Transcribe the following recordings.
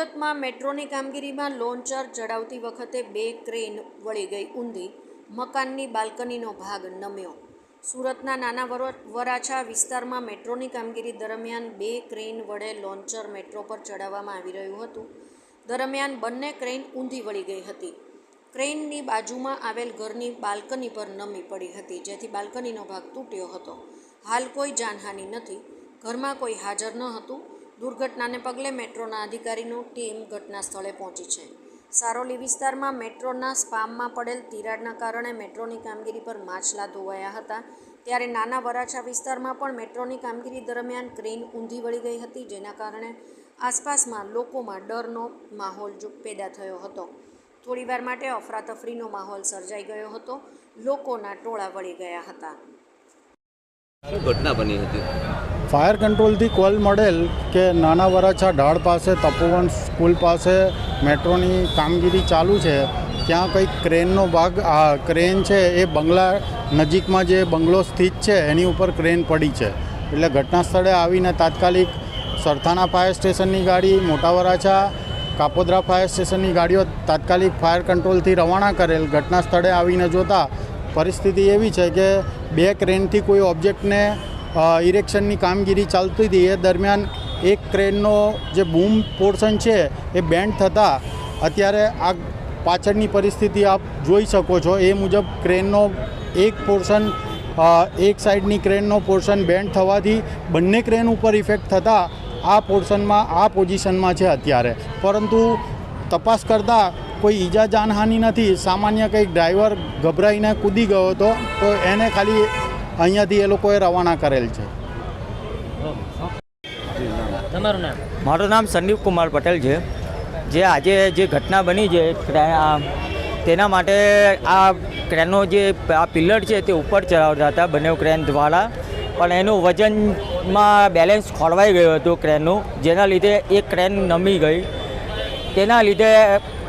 સુરતમાં મેટ્રોની કામગીરીમાં લોન્ચર ચડાવતી વખતે બે ક્રેન વળી ગઈ ઊંધી. મકાનની બાલ્કનીનો ભાગ નમ્યો. સુરતના નાના વરો- વરાછા વિસ્તારમાં મેટ્રોની કામગીરી દરમિયાન બે ક્રેન વડે લોન્ચર મેટ્રો પર ચડાવવામાં આવી રહ્યું હતું. દરમિયાન બંને ક્રેન ઊંધી વળી ગઈ હતી. ક્રેનની બાજુમાં આવેલ ઘરની બાલ્કની પર નમી પડી હતી, જેથી બાલ્કનીનો ભાગ તૂટ્યો હતો. હાલ કોઈ જાનહાનિ નથી. ઘરમાં કોઈ હાજર ન હતું. દુર્ઘટનાને પગલે મેટ્રોના અધિકારીનું ટીમ ઘટના સ્થળે પહોંચી છે. સારોલી વિસ્તારમાં મેટ્રોના સ્પામમાં પડેલ તિરાડના કારણે મેટ્રોની કામગીરી પર માછલા ધોવાયા હતા. ત્યારે નાના વરાછા વિસ્તારમાં પણ મેટ્રોની કામગીરી દરમિયાન ક્રેન ઊંધી વળી ગઈ હતી, જેના કારણે આસપાસમાં લોકોમાં ડરનો માહોલ પેદા થયો હતો. થોડીવાર માટે અફરાતફરીનો માહોલ સર્જાઈ ગયો હતો. લોકોના ટોળા વળી ગયા હતા. ઘટના બની હતી? ફાયર કંટ્રોલથી કોલ મળેલ કે નાના વરાછા ઢાળ પાસે, તપોવન સ્કૂલ પાસે મેટ્રોની કામગીરી ચાલુ છે, ત્યાં કંઈક ક્રેનનો ભાગ, આ ક્રેન છે, એ બંગલા નજીકમાં જે બંગલો સ્થિત છે, એની ઉપર ક્રેન પડી છે. એટલે ઘટના સ્થળે આવીને તાત્કાલિક સરથાણા ફાયર સ્ટેશનની ગાડી, મોટા વરાછા કાપોદ્રા ફાયર સ્ટેશનની ગાડીઓ તાત્કાલિક ફાયર કંટ્રોલથી રવાના કરેલ. ઘટના સ્થળે આવીને જોતા પરિસ્થિતિ એવી છે કે બે ક્રેનથી કોઈ ઓબ્જેક્ટને ઇરેક્શનની કામગીરી ચાલતી હતી. એ દરમિયાન એક ક્રેનનો જે બૂમ પોર્શન છે, એ બેન્ડ થતાં અત્યારે આ પાછળની પરિસ્થિતિ આપ જોઈ શકો છો. એ મુજબ ક્રેનનો એક પોર્શન એક સાઈડની ક્રેનનો પોર્શન બેન્ડ થવાથી બંને ક્રેન ઉપર ઇફેક્ટ થતાં આ પોર્શનમાં આ પોઝિશનમાં છે અત્યારે. પરંતુ તપાસ કરતાં કોઈ ઈજા જાનહાનિ નથી. સામાન્ય કંઈક ડ્રાઈવર ગભરાઈને કૂદી ગયો હતો, તો એને ખાલી અહીંયાથી એ લોકોએ રવાના કરેલ છે. તમારું નામ? મારું નામ સંદીપ કુમાર પટેલ છે. જે આજે જે ઘટના બની છે આ, તેના માટે આ ક્રેનનો જે આ પિલ્લર છે તે ઉપર ચડાવતા હતા બંને ક્રેન દ્વારા. પણ એનું વજનમાં બેલેન્સ ખોરવાઈ ગયું હતું ક્રેનનું જેના લીધે એક ક્રેન નમી ગઈ. તેના લીધે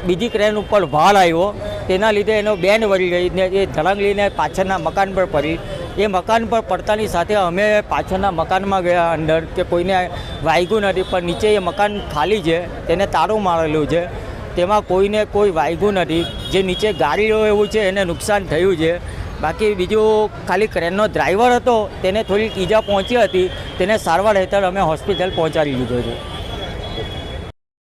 બીજી ક્રેન ઉપર ભાર આવ્યો. તેના લીધે એનો બેન્ડ વળી ગઈ ને એ ધડંગલીને પાછળના મકાન પર પડી. એ મકાન પર પડતાની સાથે અમે પાછળના મકાનમાં ગયા અંદર કે કોઈને વાગ્યું નથી, પણ નીચે એ મકાન ખાલી છે, તેને તારું મારેલું છે. તેમાં કોઈને કોઈ વાગ્યું નથી, જે નીચે ગાડીઓ એવું છે, એને નુકસાન થયું છે. બાકી બીજું ખાલી ક્રેનનો ડ્રાઈવર હતો, તેને થોડી ઈજા પહોંચી હતી, તેને સારવાર હેઠળ અમે હોસ્પિટલ પહોંચાડી દીધો છે.